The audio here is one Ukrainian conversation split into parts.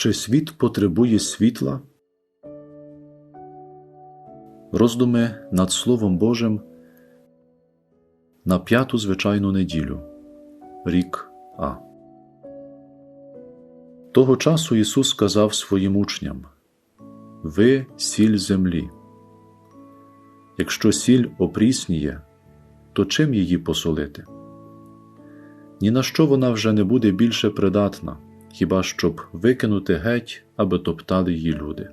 Чи світ потребує світла? Роздуми над Словом Божим на п'яту звичайну неділю, рік А. Того часу Ісус сказав своїм учням: Ви сіль землі. Якщо сіль опрісніє, то чим її посолити? Ні на що вона вже не буде більше придатна, хіба щоб викинути геть, аби топтали її люди.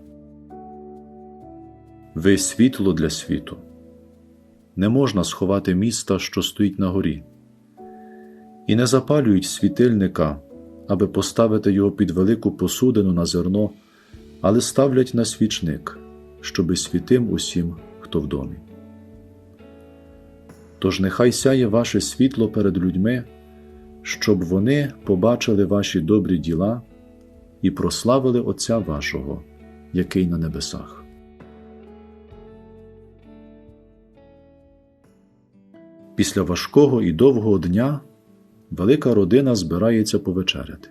Ви світло для світу. Не можна сховати міста, що стоїть на горі, і не запалюють світильника, аби поставити його під велику посудину на зерно, але ставлять на свічник, щоби світим усім, хто в домі. Тож нехай сяє ваше світло перед людьми, щоб вони побачили ваші добрі діла і прославили Отця вашого, який на небесах. Після важкого і довгого дня велика родина збирається повечеряти.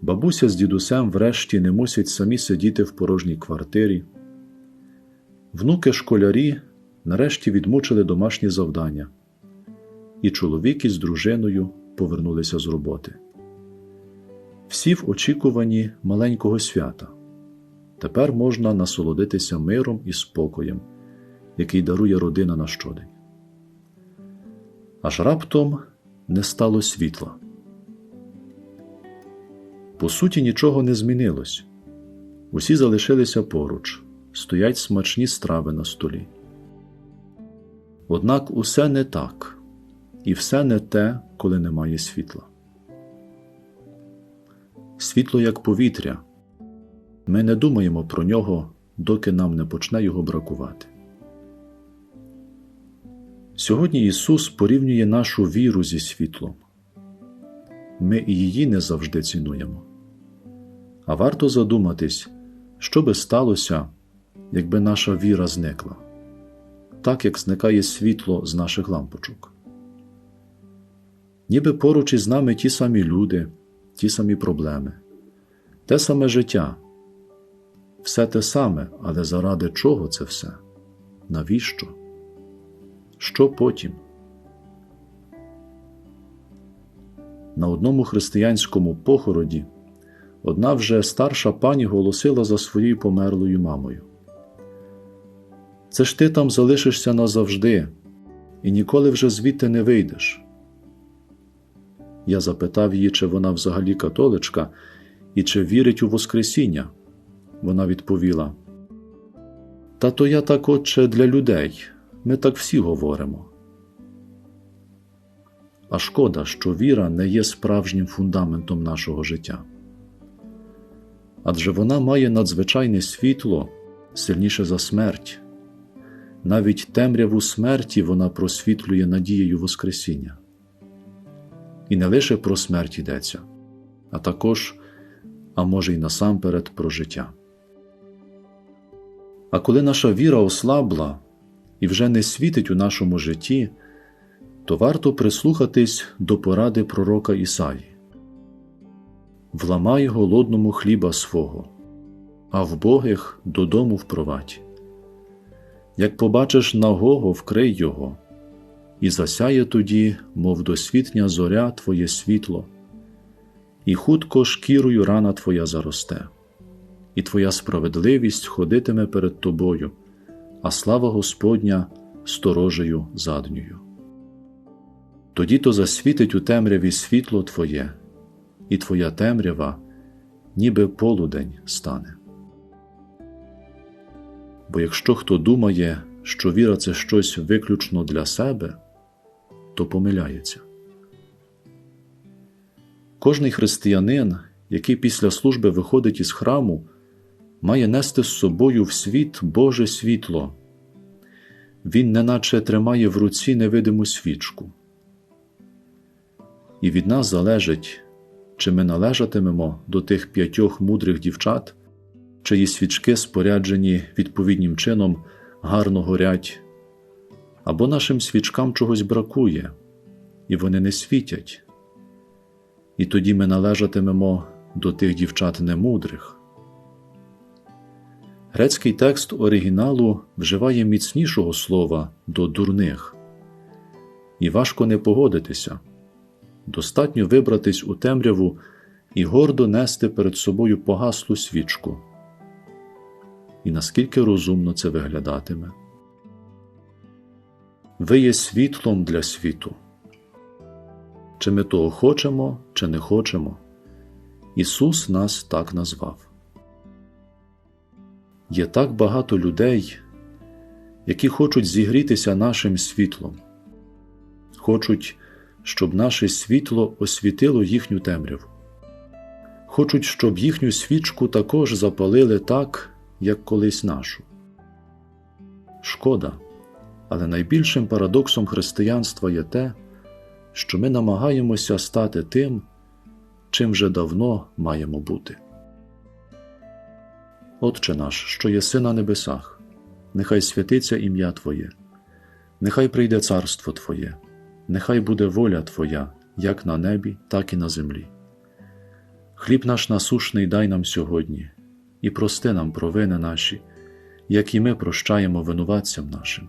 Бабуся з дідусем врешті не мусять самі сидіти в порожній квартирі. Внуки школярі нарешті відмучили домашні завдання, і чоловік із дружиною повернулися з роботи. Всі в очікуванні маленького свята. Тепер можна насолодитися миром і спокоєм, який дарує родина на щодень. Аж раптом не стало світла. По суті, нічого не змінилось. Усі залишилися поруч, стоять смачні страви на столі. Однак усе не так, і все не те, коли немає світла. Світло як повітря. Ми не думаємо про нього, доки нам не почне його бракувати. Сьогодні Ісус порівнює нашу віру зі світлом. Ми і її не завжди цінуємо. А варто задуматись, що би сталося, якби наша віра зникла, так як зникає світло з наших лампочок. Ніби поруч із нами ті самі люди, ті самі проблеми, те саме життя, все те саме, але заради чого це все? Навіщо? Що потім? На одному християнському похороді одна вже старша пані голосила за своєю померлою мамою. Це ж ти там залишишся назавжди, і ніколи вже звідти не вийдеш. Я запитав її, чи вона взагалі католичка і чи вірить у Воскресіння. Вона відповіла: Та то я так отче для людей. Ми так всі говоримо. А шкода, що віра не є справжнім фундаментом нашого життя. Адже вона має надзвичайне світло сильніше за смерть. Навіть темряву смерті вона просвітлює надією Воскресіння. І не лише про смерть йдеться, а також, а може й насамперед про життя. А коли наша віра ослабла, і вже не світить у нашому житті, то варто прислухатись до поради пророка Ісаї Вламай голодному хліба свого, а вбогих додому впровадь. Як побачиш нагого, вкрий його, і засяє тоді, мов досвітня зоря Твоє світло, і хутко шкірою рана Твоя заросте, і Твоя справедливість ходитиме перед тобою а слава Господня сторожею задньою. Тоді то засвітить у темряві світло Твоє, і Твоя темрява, ніби полудень стане. Бо якщо хто думає, що віра це щось виключно для себе, то помиляється. Кожний християнин, який після служби виходить із храму, має нести з собою в світ Боже світло. Він неначе тримає в руці невидиму свічку. І від нас залежить, чи ми належатимемо до тих п'ятьох мудрих дівчат, чиї свічки споряджені відповідним чином гарно горять, або нашим свічкам чогось бракує, і вони не світять. І тоді ми належатимемо до тих дівчат немудрих. Грецький текст оригіналу вживає міцнішого слова до дурних, і важко не погодитися. Достатньо вибратись у темряву і гордо нести перед собою погаслу свічку. І наскільки розумно це виглядатиме. Ви є світлом для світу. Чи ми того хочемо, чи не хочемо, Ісус нас так назвав. Є так багато людей, які хочуть зігрітися нашим світлом, хочуть, щоб наше світло освітило їхню темряву, хочуть, щоб їхню свічку також запалили так, як колись нашу. Шкода, але найбільшим парадоксом християнства є те, що ми намагаємося стати тим, чим вже давно маємо бути. Отче наш, що єси на небесах, нехай святиться ім'я Твоє, нехай прийде царство Твоє, нехай буде воля Твоя, як на небі, так і на землі. Хліб наш насушний дай нам сьогодні, і прости нам провини наші, як і ми прощаємо винуватцям нашим,